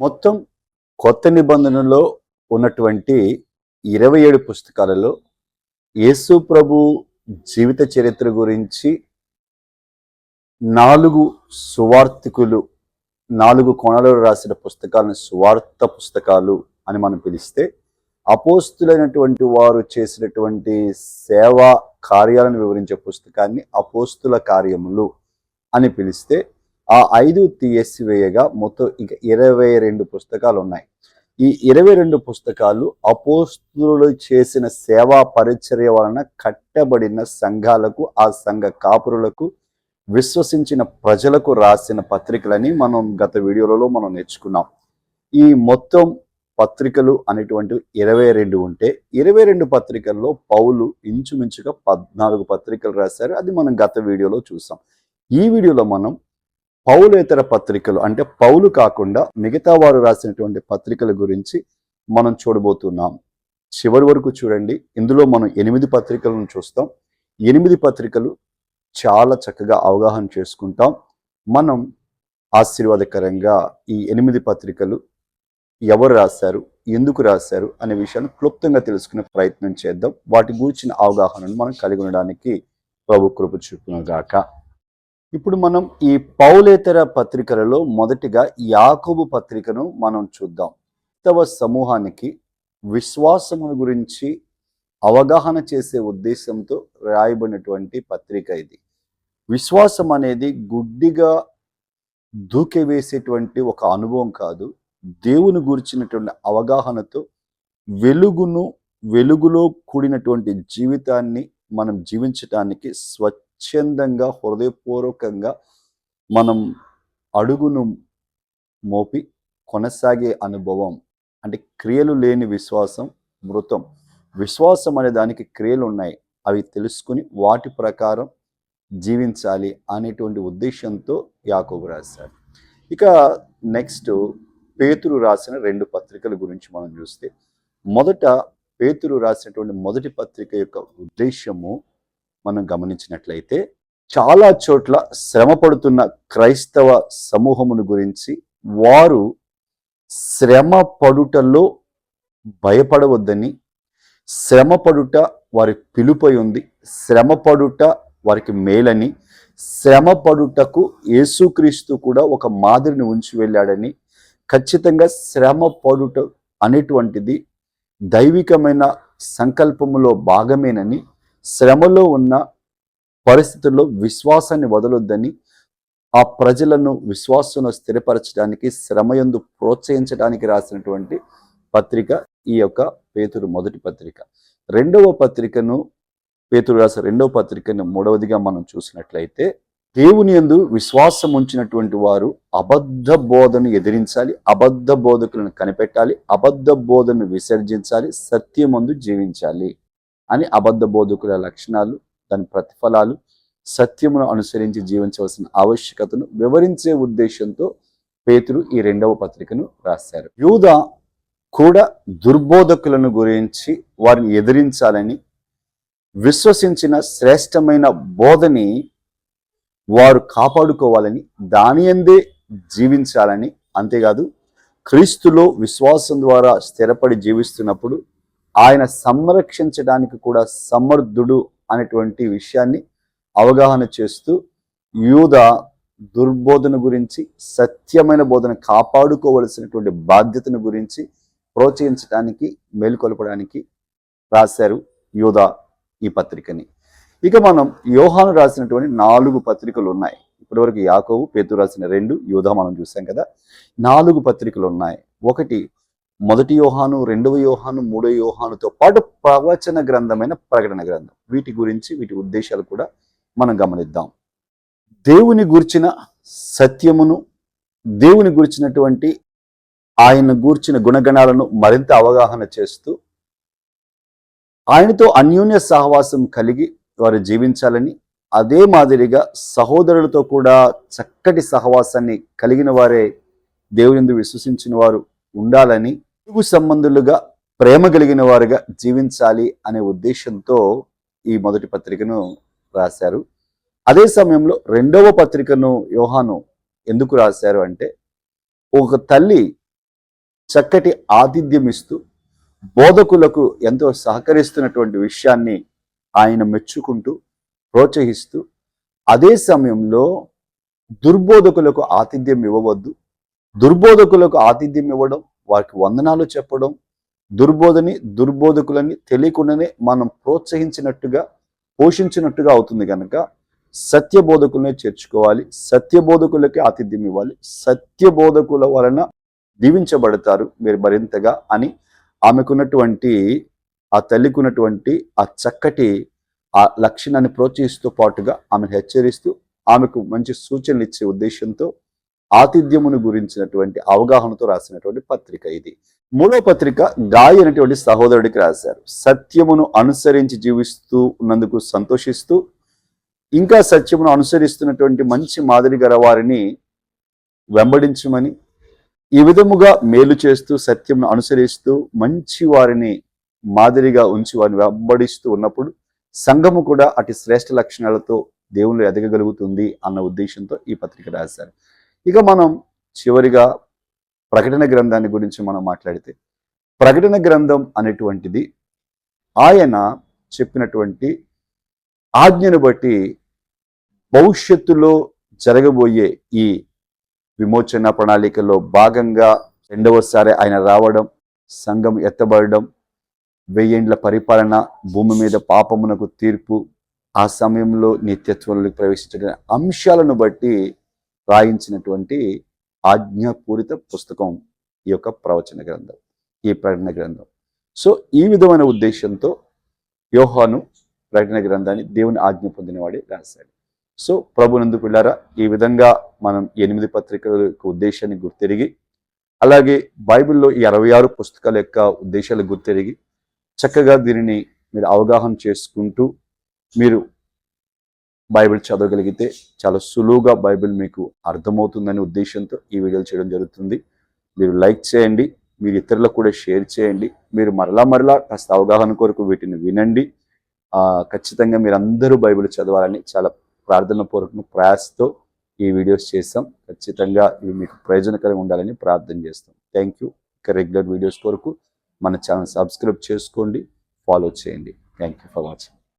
మొత్తం కొత్త నిబంధనలో ఉన్నటువంటి ఇరవై ఏడు పుస్తకాలలో యేసు ప్రభు జీవిత చరిత్ర గురించి నాలుగు సువార్థికులు నాలుగు కోణాలలో రాసిన పుస్తకాలను సువార్త పుస్తకాలు అని మనం పిలిస్తే అపోస్తులైనటువంటి వారు చేసినటువంటి సేవా కార్యాలను వివరించే పుస్తకాన్ని అపోస్తుల కార్యములు అని పిలిస్తే ఆ ఐదు తీసివేయగా మొత్తం ఇక ఇరవై రెండు పుస్తకాలు ఉన్నాయి. ఈ ఇరవై రెండు పుస్తకాలు అపోస్తులు చేసిన సేవా పరిచర్య వలన కట్టబడిన సంఘాలకు ఆ సంఘ కాపురులకు విశ్వసించిన ప్రజలకు రాసిన పత్రికలని మనం గత వీడియోలలో మనం నేర్చుకున్నాం. ఈ మొత్తం పత్రికలు అనేటువంటి ఇరవై రెండు ఉంటే ఇరవై రెండు పత్రికల్లో పౌలు ఇంచుమించుగా పద్నాలుగు పత్రికలు రాశారు. అది మనం గత వీడియోలో చూసాం. ఈ వీడియోలో మనం పౌలేతర పత్రికలు అంటే పౌలు కాకుండా మిగతా వారు రాసినటువంటి పత్రికల గురించి మనం చూడబోతున్నాం. చివరి వరకు చూడండి. ఇందులో మనం ఎనిమిది పత్రికలను చూస్తాం. ఎనిమిది పత్రికలు చాలా చక్కగా అవగాహన చేసుకుంటాం. మనం ఆశీర్వాదకరంగా ఈ ఎనిమిది పత్రికలు ఎవరు రాశారు ఎందుకు రాశారు అనే విషయాన్ని క్లుప్తంగా తెలుసుకునే ప్రయత్నం చేద్దాం. వాటి గురించిన అవగాహనను మనం కలిగి ఉండడానికి ప్రభు కృప చూపునగాక ఇప్పుడు మనం ఈ పౌలేతర పత్రికలలో మొదటిగా యాకోబు పత్రికను మనం చూద్దాం. క్రైస్తవ సమూహానికి విశ్వాసము గురించి అవగాహన చేసే ఉద్దేశంతో రాయబడినటువంటి పత్రిక ఇది. విశ్వాసం అనేది గుడ్డిగా దూకే వేసేటువంటి ఒక అనుభవం కాదు. దేవుని గురించినటువంటి అవగాహనతో వెలుగును వెలుగులో కూడినటువంటి జీవితాన్ని మనం జీవించటానికి స్వచ్ఛందంగా హృదయపూర్వకంగా మనం అడుగును మోపి కొనసాగే అనుభవం అంటే క్రియలు లేని విశ్వాసం మృతం. విశ్వాసం అనే దానికి క్రియలు ఉన్నాయి అవి తెలుసుకుని వాటి ప్రకారం జీవించాలి అనేటువంటి ఉద్దేశంతో యాకోబు రాశారు ఇక నెక్స్ట్ పేతురు రాసిన రెండు పత్రికల గురించి మనం చూస్తే మొదట పేతురు రాసినటువంటి మొదటి పత్రిక యొక్క ఉద్దేశము మనం గమనించినట్లయితే చాలా చోట్ల శ్రమ పడుతున్న క్రైస్తవ సమూహమును గురించి వారు శ్రమ పడుటలో భయపడవద్దని శ్రమ పడుట వారి పిలుపై ఉంది శ్రమ పడుట వారికి మేలని శ్రమ పడుటకు యేసుక్రీస్తు కూడా ఒక మాదిరిని ఉంచి వెళ్ళాడని ఖచ్చితంగా శ్రమ పడుట అనేటువంటిది దైవికమైన సంకల్పములో భాగమేనని శ్రమలో ఉన్న పరిస్థితుల్లో విశ్వాసాన్ని వదలొద్దని ఆ ప్రజలను విశ్వాసంలో స్థిరపరచడానికి శ్రమయందు ప్రోత్సహించడానికి రాసినటువంటి పత్రిక ఈ యొక్క పేతురు మొదటి పత్రిక. రెండవ పత్రికను పేతురు రాసిన రెండవ పత్రికను మూడవదిగా మనం చూసినట్లయితే దేవుని యందు విశ్వాసం ఉంచినటువంటి వారు అబద్ధ బోధను ఎదిరించాలి అబద్ధ బోధకులను కనిపెట్టాలి అబద్ధ బోధను విసర్జించాలి సత్యమందు జీవించాలి. అని అబద్ధ బోధకుల లక్షణాలు దాని ప్రతిఫలాలు సత్యమును అనుసరించి జీవించవలసిన ఆవశ్యకతను వివరించే ఉద్దేశంతో పేతురు ఈ రెండవ పత్రికను రాశారు. యూద కూడా దుర్బోధకులను గురించి వారిని ఎదిరించాలని విశ్వసించిన శ్రేష్టమైన బోధని వారు కాపాడుకోవాలని దాని అందే జీవించాలని అంతేకాదు క్రీస్తులో విశ్వాసం ద్వారా స్థిరపడి జీవిస్తున్నప్పుడు ఆయన సంరక్షించడానికి కూడా సమర్థుడు అనేటువంటి విషయాన్ని అవగాహన చేస్తూ యూద దుర్బోధన గురించి సత్యమైన బోధన కాపాడుకోవలసినటువంటి బాధ్యతను గురించి ప్రోత్సహించడానికి మేలుకొల్పడానికి రాశారు యూద ఈ పత్రికని. ఇక మనం యోహాను రాసినటువంటి నాలుగు పత్రికలు ఉన్నాయి. ఇప్పటివరకు యాకోవు పేతు రాసిన రెండు యూధ మనం చూసాం కదా. నాలుగు పత్రికలు ఉన్నాయి. ఒకటి మొదటి యోహాను రెండవ యోహాను మూడవ యోహానుతో పాటు ప్రవచన గ్రంథమైన ప్రకటన గ్రంథం. వీటి గురించి వీటి ఉద్దేశాలు కూడా మనం గమనిద్దాం. దేవుని గుర్చిన సత్యమును దేవుని గుర్చినటువంటి ఆయన గూర్చిన గుణగణాలను మరింత అవగాహన చేస్తూ ఆయనతో అన్యోన్య సహవాసం కలిగి వారు జీవించాలని అదే మాదిరిగా సహోదరులతో కూడా చక్కటి సహవాసాన్ని కలిగిన వారే దేవునిందు విశ్వసించిన వారు ఉండాలని తెలుగు సంబంధులుగా ప్రేమ కలిగిన వారుగా జీవించాలి అనే ఉద్దేశంతో ఈ మొదటి పత్రికను రాశారు. అదే సమయంలో రెండవ పత్రికను యోహాను ఎందుకు రాశారు అంటే ఒక తల్లి చక్కటి ఆతిథ్యం ఇస్తూ బోధకులకు ఎంతో సహకరిస్తున్నటువంటి విషయాన్ని ఆయన మెచ్చుకుంటూ ప్రోత్సహిస్తూ అదే సమయంలో దుర్బోధకులకు ఆతిథ్యం ఇవ్వవద్దు దుర్బోధకులకు ఆతిథ్యం ఇవ్వడం వారికి వందనాలు చెప్పడం దుర్బోధని దుర్బోధకులని తెలియకుండానే మనం ప్రోత్సహించినట్టుగా పోషించినట్టుగా అవుతుంది కనుక సత్యబోధకులనే చేర్చుకోవాలి. సత్యబోధకులకి ఆతిథ్యం ఇవ్వాలి. సత్యబోధకుల వలన దీవించబడతారు మీరు మరింతగా అని ఆమెకున్నటువంటి ఆ తల్లికున్నటువంటి ఆ చక్కటి ఆ లక్షణాన్ని ప్రోత్సహిస్తూ పాటుగా ఆమెను హెచ్చరిస్తూ ఆమెకు మంచి సూచనలు ఇచ్చే ఉద్దేశంతో ఆతిథ్యమును గురించినటువంటి అవగాహనతో రాసినటువంటి పత్రిక ఇది. మూడో పత్రిక గాయ అనేటువంటి సహోదరుడికి రాశారు. సత్యమును అనుసరించి జీవిస్తూ ఉన్నందుకు సంతోషిస్తూ ఇంకా సత్యమును అనుసరిస్తున్నటువంటి మంచి మాదిరి గల వారిని వెంబడించమని ఈ విధముగా మేలు చేస్తూ సత్యమును అనుసరిస్తూ మంచి వారిని మాదిరిగా ఉంచి వారిని వెంబడిస్తూ ఉన్నప్పుడు సంఘము కూడా అటు శ్రేష్ఠ లక్షణాలతో దేవుళ్ళు ఎదగగలుగుతుంది అన్న ఉద్దేశంతో ఈ పత్రిక రాశారు. ఇక మనం చివరిగా ప్రకటన గ్రంథాన్ని గురించి మనం మాట్లాడితే ప్రకటన గ్రంథం అనేటువంటిది ఆయన చెప్పినటువంటి ఆజ్ఞను బట్టి భవిష్యత్తులో జరగబోయే ఈ విమోచన ప్రణాళికలో భాగంగా రెండవసారి ఆయన రావడం సంఘం ఎత్తబడడం వెయ్యేండ్ల పరిపాలన భూమి మీద పాపమునకు తీర్పు ఆ సమయంలో నిత్యత్వంలోకి ప్రవేశించడం అంశాలను బట్టి రాయించినటువంటి ఆజ్ఞాపూరిత పుస్తకం ఈ యొక్క ప్రవచన గ్రంథం ఈ ప్రకటన గ్రంథం. సో ఈ విధమైన ఉద్దేశంతో యోహాను ప్రకటన గ్రంథాన్ని దేవుని ఆజ్ఞ పొందినవాడే రాశాడు. సో ప్రభునందు పిల్లారా ఈ విధంగా మనం ఎనిమిది పత్రికల యొక్క ఉద్దేశాన్ని గుర్తెరిగి అలాగే బైబిల్లో ఈ అరవై ఆరు పుస్తకాల యొక్క ఉద్దేశాలు గుర్తెరిగి చక్కగా దీనిని మీరు అవగాహన చేసుకుంటూ మీరు బైబిల్ చదవగలిగితే చాలా సులువుగా బైబిల్ మీకు అర్థమవుతుందనే ఉద్దేశంతో ఈ వీడియోలు చేయడం జరుగుతుంది. మీరు లైక్ చేయండి మీరు ఇతరులకు కూడా షేర్ చేయండి మీరు మరలా మరలా కాస్త అవగాహన కొరకు వీటిని వినండి. ఖచ్చితంగా మీరు అందరూ బైబిల్ చదవాలని చాలా ప్రార్థన పూర్వకం ప్రయాసతో ఈ వీడియోస్ చేస్తాం. ఖచ్చితంగా ఇవి మీకు ప్రయోజనకరంగా ఉండాలని ప్రార్థన చేస్తాం. థ్యాంక్ యూ ఇక రెగ్యులర్ వీడియోస్ కొరకు మన ఛానల్ సబ్స్క్రైబ్ చేసుకోండి ఫాలో చేయండి. Thank you for watching